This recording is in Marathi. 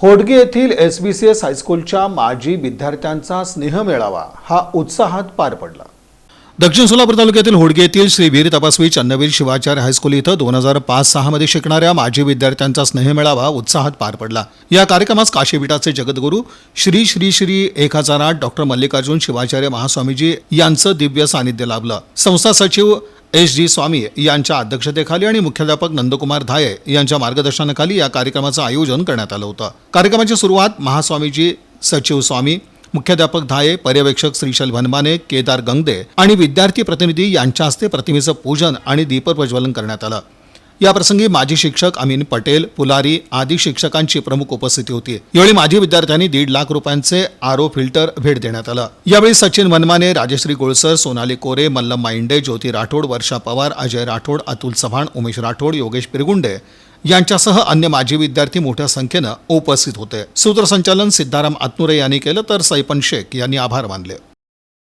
होडगे येथील एस बी सी एस हायस्कूलच्या माजी विद्यार्थ्यांचा स्नेह मेळावा हा उत्साहात पार पडला. दक्षिण सोलापूर तालुक्यातील होडगे येथील श्री वीर तपस्वी चन्नवीर शिवाचार्य हायस्कूल इथं दोन हजार पाच सहामध्ये शिकणाऱ्या माजी विद्यार्थ्यांचा स्नेह मेळावा उत्साहात पार पडला. या कार्यक्रमास काशीपीठाचे जगद्गुरू श्री श्री श्री एक हजार आठ डॉक्टर मल्लिकार्जुन शिवाचार्य महास्वामीजी यांचं दिव्य सानिध्य लाभलं. संस्था सचिव एस जी स्वामी यांच्या अध्यक्षतेखाली आणि मुख्याध्यापक नंदकुमार धाये यांच्या मार्गदर्शनाखाली या कार्यक्रमाचं आयोजन करण्यात आलं होतं. कार्यक्रमाची सुरुवात महास्वामीजी सचिव स्वामी मुख्याध्यापक धाये पर्यवेक्षक श्रीशल भनमाने केदार गंगदे आणि विद्यार्थी प्रतिनिधी यांच्या हस्ते प्रतिमेचं पूजन आणि दीपप्रज्वलन करण्यात आलं. याप्रसंगी माजी शिक्षक अमीन पटेल पुलारी आदी शिक्षकांची प्रमुख उपस्थिती होती. यावेळी माजी विद्यार्थ्यांनी दीड लाख रुपयांचे आरो फिल्टर भेट देण्यात आलं. यावेळी सचिन मनमाने राजश्री गोळसर सोनाली कोरे मल्लम माइंडे ज्योती राठोड वर्षा पवार अजय राठोड अतुल चव्हाण उमेश राठोड योगेश पिरगुंडे यांच्यासह अन्य माजी विद्यार्थी मोठ्या संख्येनं उपस्थित होते. सूत्रसंचालन सिद्धाराम आत्नुरे यांनी केलं तर सैपन शेख यांनी आभार मानले.